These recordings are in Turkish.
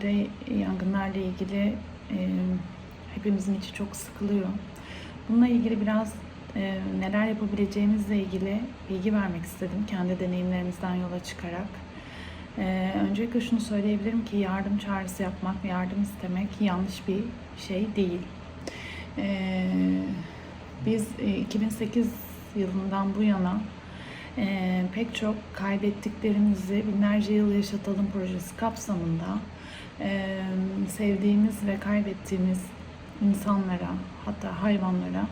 günlerde yangınlarla ilgili e, hepimizin içi çok sıkılıyor. Bununla ilgili biraz e, neler yapabileceğimizle ilgili bilgi vermek istedim kendi deneyimlerimizden yola çıkarak. E, öncelikle şunu söyleyebilirim ki yardım çağrısı yapmak, yardım istemek yanlış bir şey değil. E, biz e, 2008 yılından bu yana e, pek çok kaybettiklerimizi binlerce yıl yaşatalım projesi kapsamında e, sevdiğimiz ve kaybettiğimiz insanlara hatta hayvanlara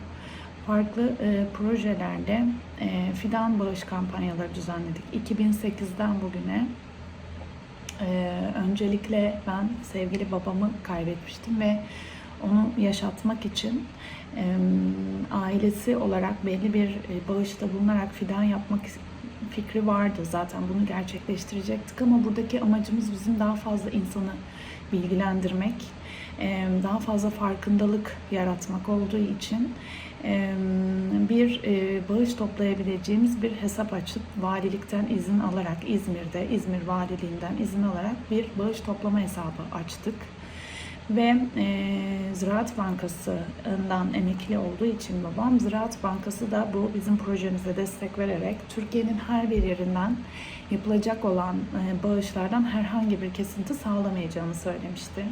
farklı e, projelerde e, fidan bağış kampanyaları düzenledik. 2008'den bugüne e, öncelikle ben sevgili babamı kaybetmiştim ve onu yaşatmak için ailesi olarak belli bir e, bağışta bulunarak fidan yapmak fikri vardı. Zaten bunu gerçekleştirecektik ama buradaki amacımız bizim daha fazla insanı bilgilendirmek, daha fazla farkındalık yaratmak olduğu için bir e, bağış toplayabileceğimiz bir hesap açıp valilikten izin alarak İzmir'de, İzmir Valiliğinden izin alarak bir bağış toplama hesabı açtık. Ve e, Ziraat Bankası'ndan emekli olduğu için babam, Ziraat Bankası da bu bizim projemize destek vererek Türkiye'nin her bir yerinden yapılacak olan e, bağışlardan herhangi bir kesinti sağlamayacağını söylemişti.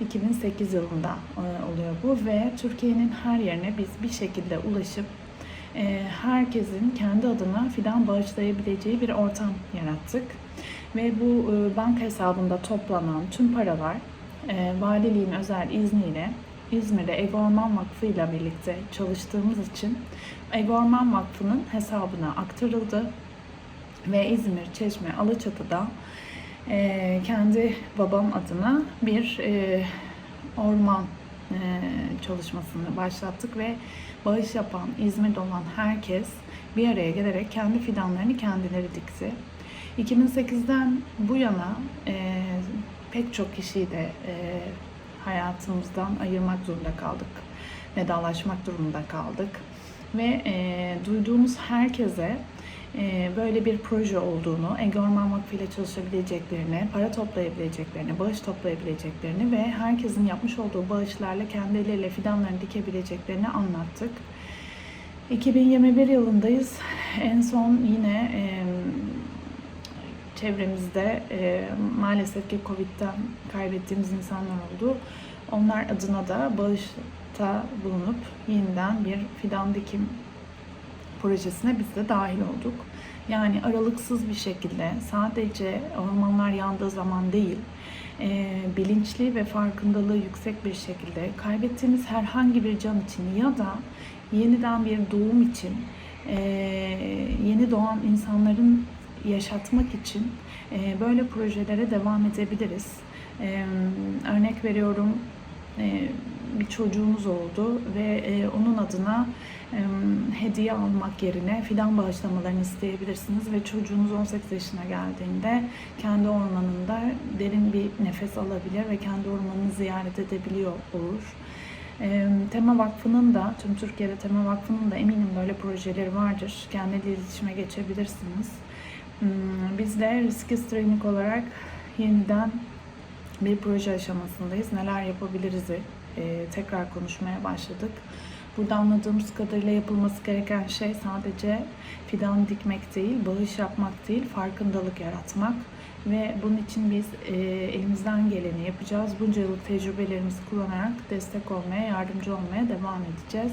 2008 yılında e, oluyor bu ve Türkiye'nin her yerine biz bir şekilde ulaşıp e, herkesin kendi adına fidan bağışlayabileceği bir ortam yarattık. Ve bu e, banka hesabında toplanan tüm paralar e, valiliğin özel izniyle İzmir'de Ege Orman Vakfı ile birlikte çalıştığımız için Ege Orman Vakfı'nın hesabına aktarıldı ve İzmir, Çeşme, Alaçatı'da e, kendi babam adına bir e, orman e, çalışmasını başlattık ve bağış yapan, İzmir'de olan herkes bir araya gelerek kendi fidanlarını kendileri dikti. 2008'den bu yana e, pek çok kişiyi de e, hayatımızdan ayırmak zorunda kaldık. Vedalaşmak durumunda kaldık. Ve e, duyduğumuz herkese e, böyle bir proje olduğunu, Ege Orman Vakfı ile çalışabileceklerini, para toplayabileceklerini, bağış toplayabileceklerini ve herkesin yapmış olduğu bağışlarla kendi elleriyle fidanlarını dikebileceklerini anlattık. 2021 yılındayız. En son yine e, çevremizde e, maalesef ki Covid'den kaybettiğimiz insanlar oldu. Onlar adına da bağışta bulunup yeniden bir fidan dikim projesine biz de dahil olduk. Yani aralıksız bir şekilde sadece ormanlar yandığı zaman değil, e, bilinçli ve farkındalığı yüksek bir şekilde kaybettiğimiz herhangi bir can için ya da yeniden bir doğum için e, yeni doğan insanların yaşatmak için e, böyle projelere devam edebiliriz. E, örnek veriyorum e, bir çocuğunuz oldu ve e, onun adına e, hediye almak yerine fidan bağışlamalarını isteyebilirsiniz ve çocuğunuz 18 yaşına geldiğinde kendi ormanında derin bir nefes alabilir ve kendi ormanını ziyaret edebiliyor olur. E, Tema Vakfı'nın da, tüm Türkiye'de Tema Vakfı'nın da eminim böyle projeleri vardır. Kendileri iletişime geçebilirsiniz. Hmm, Biz de Risk Training olarak yeniden bir proje aşamasındayız. Neler yapabiliriz'i e, tekrar konuşmaya başladık. Burada anladığımız kadarıyla yapılması gereken şey sadece fidan dikmek değil, bağış yapmak değil, farkındalık yaratmak. Ve bunun için biz e, elimizden geleni yapacağız. Bunca yıllık tecrübelerimizi kullanarak destek olmaya, yardımcı olmaya devam edeceğiz.